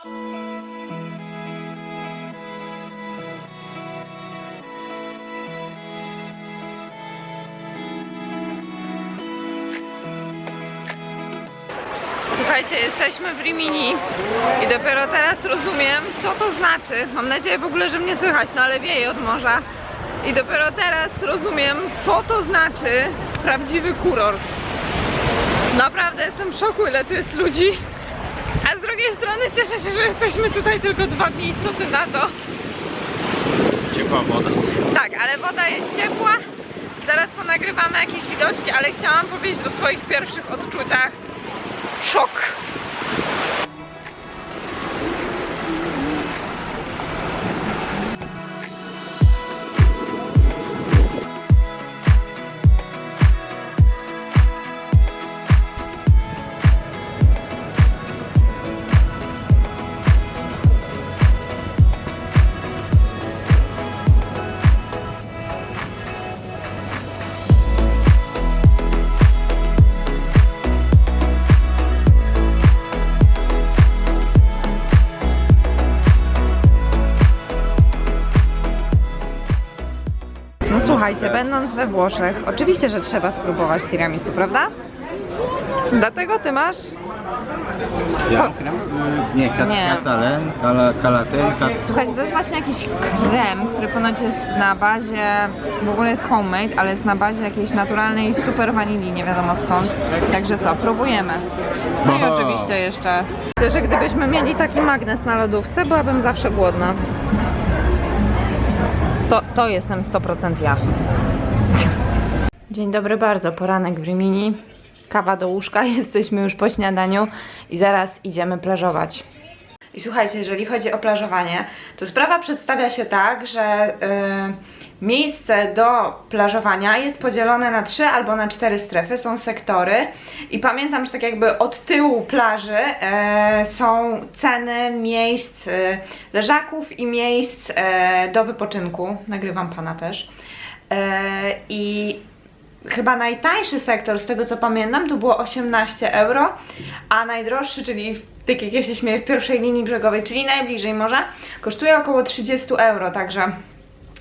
Słuchajcie, jesteśmy w Rimini i dopiero teraz rozumiem, co to znaczy. Mam nadzieję w ogóle, że mnie słychać, no ale wieje od morza. I dopiero teraz rozumiem, co to znaczy prawdziwy kurort. Naprawdę jestem w szoku, ile tu jest ludzi. A z drugiej strony cieszę się, że jesteśmy tutaj tylko dwa dni. Co ty na to? Ciepła woda. Tak, ale woda jest ciepła. Zaraz ponagrywamy jakieś widoczki, ale chciałam powiedzieć o swoich pierwszych odczuciach. Szok. Słuchajcie, będąc we Włoszech, oczywiście, że trzeba spróbować tiramisu, prawda? Dlatego ty masz Ja krem? Nie, kat, Nie. katalen, kala, kalaten, kat... Słuchajcie, to jest właśnie jakiś krem, który ponoć jest na bazie, w ogóle jest homemade, ale jest na bazie jakiejś naturalnej super wanilii, nie wiadomo skąd. Także co, próbujemy. No i oczywiście jeszcze... Myślę, że gdybyśmy mieli taki magnes na lodówce, byłabym zawsze głodna. To, to jestem 100% ja. Dzień dobry bardzo, poranek w Rimini. Kawa do łóżka, jesteśmy już po śniadaniu i zaraz idziemy plażować. I słuchajcie, jeżeli chodzi o plażowanie, to sprawa przedstawia się tak, że y, miejsce do plażowania jest podzielone na trzy albo na cztery strefy, są sektory i pamiętam, że tak jakby od tyłu plaży e, są ceny miejsc e, leżaków i miejsc e, do wypoczynku. Nagrywam pana też. E, I chyba najtańszy sektor, z tego co pamiętam, to było 18 euro, a najdroższy, czyli tak jak ja się śmieję, w pierwszej linii brzegowej, czyli najbliżej morza, kosztuje około 30 euro, także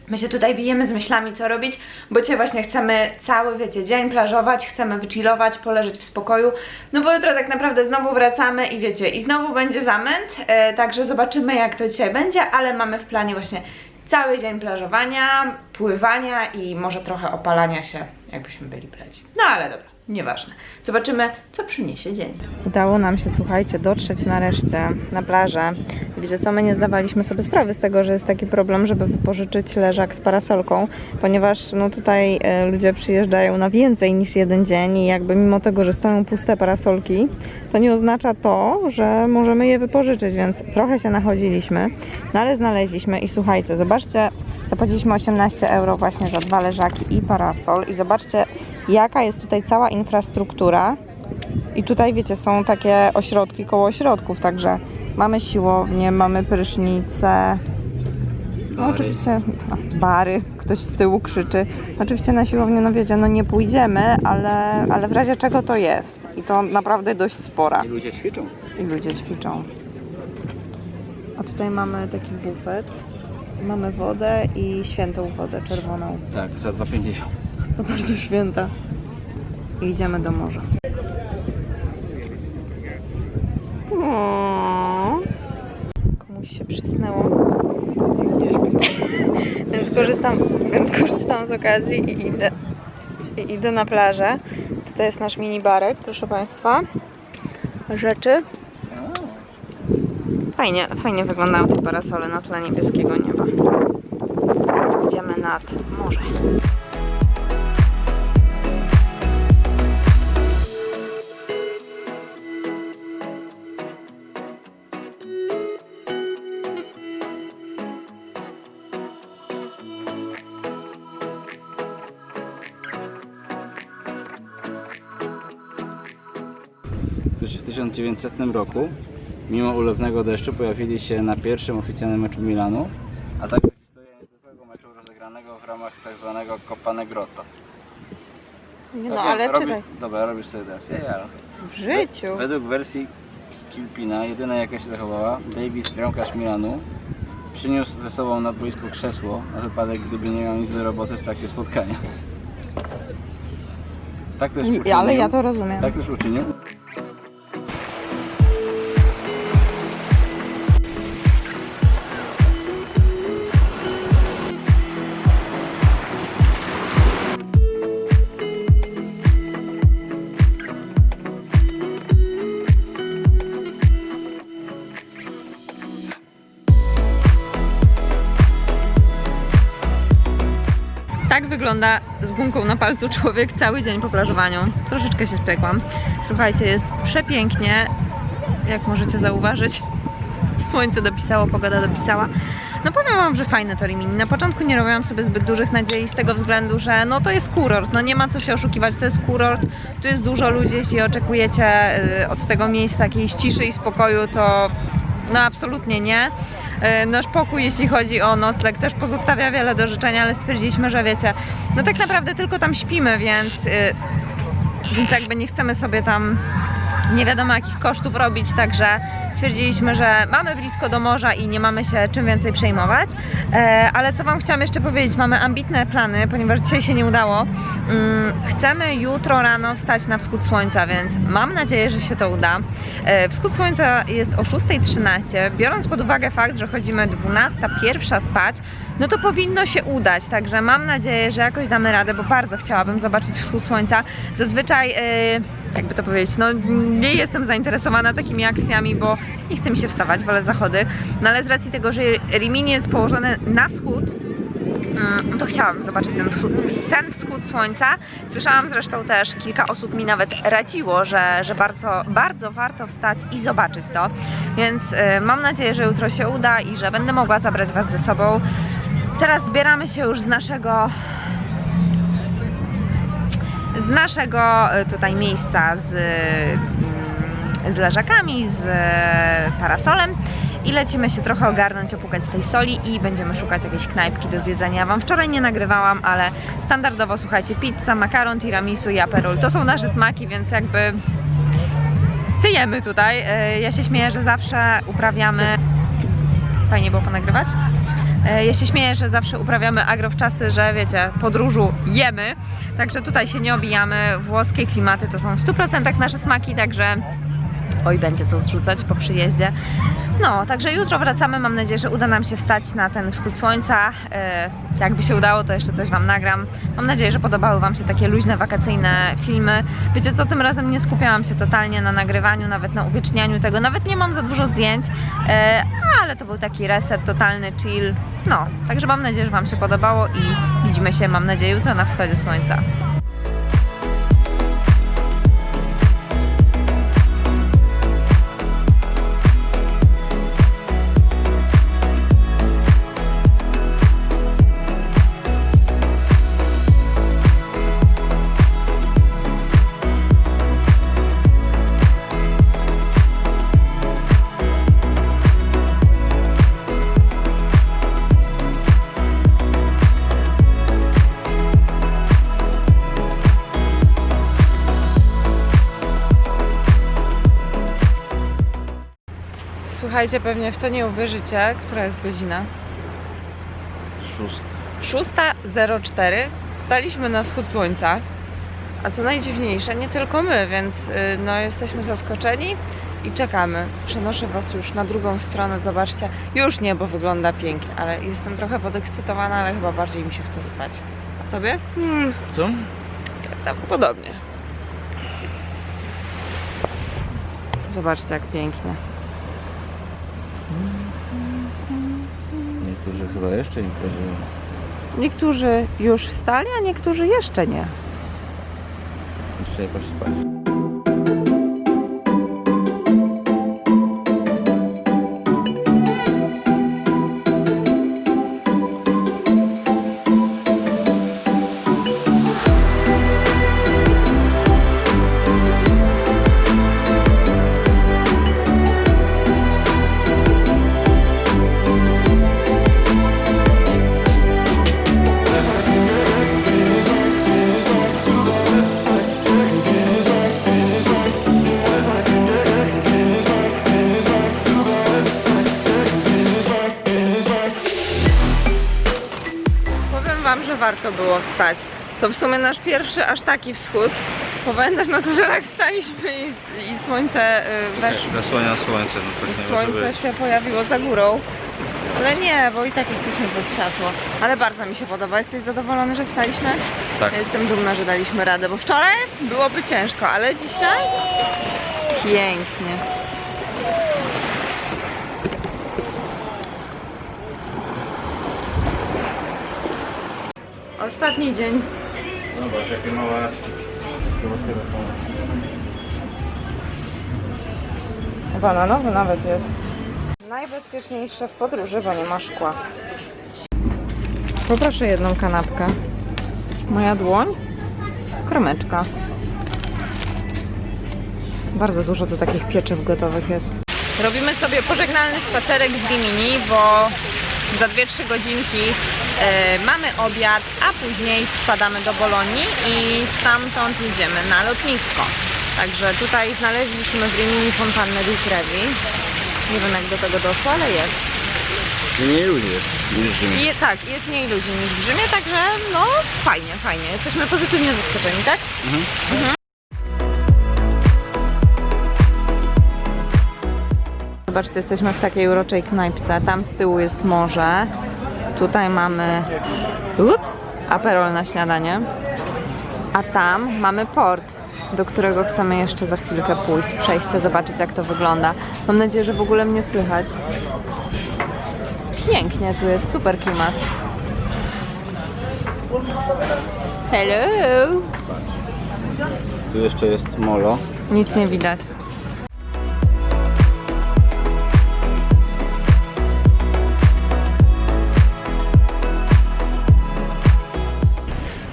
my się tutaj bijemy z myślami, co robić, bo dzisiaj właśnie chcemy cały, wiecie, dzień plażować, chcemy wychillować, poleżeć w spokoju, no bo jutro tak naprawdę znowu wracamy i wiecie, i znowu będzie zamęt, e, także zobaczymy jak to dzisiaj będzie, ale mamy w planie właśnie cały dzień plażowania, pływania i może trochę opalania się, jakbyśmy byli bledzi. No ale dobra, nieważne. Zobaczymy, co przyniesie dzień. Udało nam się, słuchajcie, dotrzeć nareszcie na plażę. Wiecie co, my nie zdawaliśmy sobie sprawy z tego, że jest taki problem, żeby wypożyczyć leżak z parasolką, ponieważ no tutaj e, ludzie przyjeżdżają na więcej niż jeden dzień i jakby mimo tego, że stoją puste parasolki, to nie oznacza to, że możemy je wypożyczyć, więc trochę się nachodziliśmy, no ale znaleźliśmy i słuchajcie, zobaczcie, zapłaciliśmy 18 euro właśnie za dwa leżaki i parasol i zobaczcie, jaka jest tutaj cała infrastruktura i tutaj wiecie, są takie ośrodki koło ośrodków, także mamy siłownię, mamy prysznice, no oczywiście no, bary, ktoś z tyłu krzyczy. Oczywiście na siłownię, no wiecie, no nie pójdziemy, ale, ale w razie czego to jest. I to naprawdę dość spora. I ludzie ćwiczą. I ludzie ćwiczą. A tutaj mamy taki bufet. Mamy wodę i świętą wodę czerwoną. Tak, za 2,50. To bardzo święta. I idziemy do morza. O, Komuś się przysnęło. Więc korzystam, więc korzystam z okazji i idę, i idę na plażę. Tutaj jest nasz mini barek, proszę Państwa. Rzeczy. Fajnie, fajnie wyglądają te parasole na tle niebieskiego nieba. Idziemy nad morze. 1900 roku, mimo ulewnego deszczu, pojawili się na pierwszym oficjalnym meczu Milanu, a także historia niezwykłego meczu rozegranego w ramach tak zwanego Coppa Negrotto. Nie no, wiem, ale robi- czytaj. Dobra, robisz sobie teraz. Ja, ja. W życiu. Według wersji Kilpina, jedyna jaka się zachowała, Davis, bramkarz Milanu, przyniósł ze sobą na boisko krzesło na wypadek, gdyby nie miał nic do roboty w trakcie spotkania. Tak też uczynił. Ale ja to rozumiem. Tak też uczynił. Wygląda z gumką na palcu człowiek cały dzień po plażowaniu. Troszeczkę się spiekłam. Słuchajcie, jest przepięknie, jak możecie zauważyć. Słońce dopisało, pogoda dopisała. No powiem wam, że fajne to Rimini. Na początku nie robiłam sobie zbyt dużych nadziei z tego względu, że no to jest kurort, no nie ma co się oszukiwać, to jest kurort, tu jest dużo ludzi, jeśli oczekujecie y, od tego miejsca jakiejś ciszy i spokoju, to no absolutnie nie. E, Nasz pokój, jeśli chodzi o nocleg, też pozostawia wiele do życzenia, ale stwierdziliśmy, że wiecie, no tak naprawdę tylko tam śpimy, więc, y, więc jakby nie chcemy sobie tam nie wiadomo jakich kosztów robić, także stwierdziliśmy, że mamy blisko do morza i nie mamy się czym więcej przejmować. E, ale co Wam chciałam jeszcze powiedzieć, mamy ambitne plany, ponieważ dzisiaj się nie udało. Mm, chcemy jutro rano wstać na wschód słońca, więc mam nadzieję, że się to uda. E, wschód słońca jest o 6.13. Biorąc pod uwagę fakt, że chodzimy 12, pierwsza spać, no to powinno się udać. Także mam nadzieję, że jakoś damy radę, bo bardzo chciałabym zobaczyć wschód słońca. Zazwyczaj, e, jakby to powiedzieć, no nie jestem zainteresowana takimi akcjami, bo nie chce mi się wstawać, wolę zachody. No ale z racji tego, że Rimini jest położony na wschód, Mm, to chciałam zobaczyć ten wschód, ten wschód słońca. Słyszałam zresztą też, kilka osób mi nawet radziło, że, że bardzo, bardzo warto wstać i zobaczyć to. Więc y, mam nadzieję, że jutro się uda i że będę mogła zabrać Was ze sobą. Teraz zbieramy się już z naszego z naszego y, tutaj miejsca z, mm, z leżakami, z e, parasolem i lecimy się trochę ogarnąć, opukać tej soli i będziemy szukać jakiejś knajpki do zjedzenia. Wam wczoraj nie nagrywałam, ale standardowo słuchajcie, pizza, makaron, tiramisu i aperol. To są nasze smaki, więc jakby tyjemy tutaj. E, Ja się śmieję, że zawsze uprawiamy... Fajnie było ponagrywać? E, Ja się śmieję, że zawsze uprawiamy agro w czasy, że wiecie, podróżu jemy, także tutaj się nie obijamy. Włoskie klimaty to są w 100% nasze smaki, także oj, będzie co zrzucać po przyjeździe. No, także jutro wracamy. Mam nadzieję, że uda nam się wstać na ten wschód słońca. E, Jakby się udało, to jeszcze coś Wam nagram. Mam nadzieję, że podobały Wam się takie luźne, wakacyjne filmy. Wiecie co, tym razem nie skupiałam się totalnie na nagrywaniu, nawet na uwiecznianiu tego. Nawet nie mam za dużo zdjęć, e, ale to był taki reset, totalny chill. No, także mam nadzieję, że Wam się podobało i widzimy się, mam nadzieję, jutro na wschodzie słońca. Słuchajcie, pewnie w to nie uwierzycie, która jest godzina. Szósta. 6.04 wstaliśmy na wschód słońca, a co najdziwniejsze, nie tylko my, więc y, no, jesteśmy zaskoczeni i czekamy. Przenoszę Was już na drugą stronę, zobaczcie. Już niebo wygląda pięknie, ale jestem trochę podekscytowana, ale chyba bardziej mi się chce spać. A Tobie? Co? Tam podobnie. Zobaczcie jak pięknie. Niektórzy chyba jeszcze imprezują. Niektórzy już wstali, a niektórzy jeszcze nie. Jeszcze jakoś spać. Warto było wstać. To w sumie nasz pierwszy aż taki wschód. Pamiętasz na zeżerach wstaliśmy i, i słońce y, weszło. Zasłania słońce, no tak nie Słońce się pojawiło za górą. Ale nie, bo i tak jesteśmy pod światło. Ale bardzo mi się podoba. Jesteś zadowolony, że wstaliśmy? Tak. Ja jestem dumna, że daliśmy radę, bo wczoraj byłoby ciężko, ale dzisiaj pięknie. Ostatni dzień. Zobacz, jakie małe Bananowy nawet jest. Najbezpieczniejsze w podróży, bo nie ma szkła. Poproszę jedną kanapkę. Moja dłoń. Kromeczka. Bardzo dużo tu takich pieczyw gotowych jest. Robimy sobie pożegnalny spacerek z Rimini, bo za 2-3 godzinki e, mamy obiad, a później spadamy do Bolonii i stamtąd jedziemy na lotnisko. Także tutaj znaleźliśmy w Rimini fontannę di Trevi. Nie wiem jak do tego doszło, ale jest. Mniej ludzi jest niż w Rzymie. I tak, jest mniej ludzi niż w Rzymie, także no fajnie, fajnie. Jesteśmy pozytywnie zaskoczeni, tak? Mhm. Zobaczcie, jesteśmy w takiej uroczej knajpce. Tam z tyłu jest morze. Tutaj mamy ups, aperol na śniadanie. A tam mamy port, do którego chcemy jeszcze za chwilkę pójść, przejść, zobaczyć jak to wygląda. Mam nadzieję, że w ogóle mnie słychać. Pięknie tu jest, super klimat. Hello! Tu jeszcze jest molo. Nic nie widać.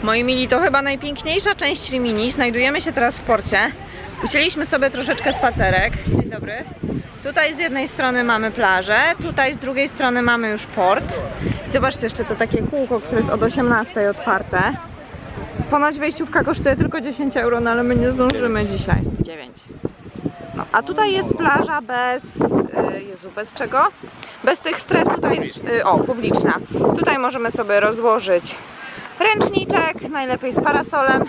Moi mili, to chyba najpiękniejsza część Rimini. Znajdujemy się teraz w porcie. Ucięliśmy sobie troszeczkę spacerek. Dzień dobry. Tutaj z jednej strony mamy plażę, tutaj z drugiej strony mamy już port. Zobaczcie jeszcze to takie kółko, które jest od 18 otwarte. Ponoć wejściówka kosztuje tylko 10 euro, no ale my nie zdążymy dzisiaj. 9. No, a tutaj jest plaża bez, y, Jezu, bez czego? Bez tych stref tutaj, y, o, publiczna. Tutaj możemy sobie rozłożyć ręczniczek, najlepiej z parasolem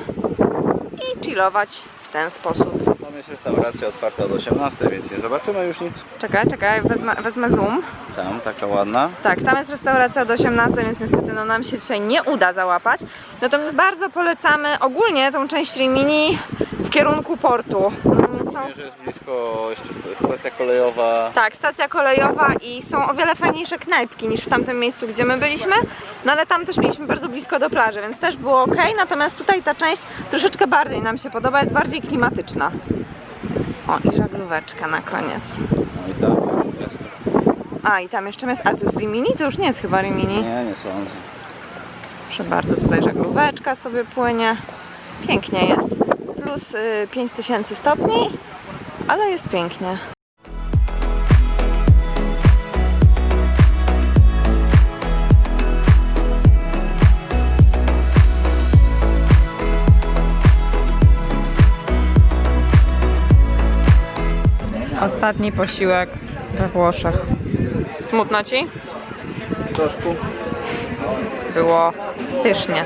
i chillować w ten sposób. Tam jest restauracja otwarta od 18, więc nie zobaczymy już nic. Czekaj, czekaj, wezmę, wezmę zoom. Tam, taka ładna. Tak, tam jest restauracja od 18, więc niestety no, nam się dzisiaj nie uda załapać. Natomiast bardzo polecamy ogólnie tą część Rimini w kierunku portu. Są, Wiem, że jest blisko jeszcze st- stacja kolejowa. tak, stacja kolejowa i są o wiele fajniejsze knajpki niż w tamtym miejscu, gdzie my byliśmy. No ale tam też mieliśmy bardzo blisko do plaży, więc też było ok. Natomiast tutaj ta część troszeczkę bardziej nam się podoba, jest bardziej klimatyczna. O, i żaglóweczka na koniec. No i tam jest. A, i tam jeszcze jest, a to jest Rimini? To już nie jest chyba Rimini. Nie, nie sądzę. Proszę bardzo, tutaj żaglóweczka sobie płynie. Pięknie jest. Plus y, 5000 stopni, ale jest pięknie. Ostatni posiłek we Włoszech. Smutno ci? Troszkę. Było pysznie.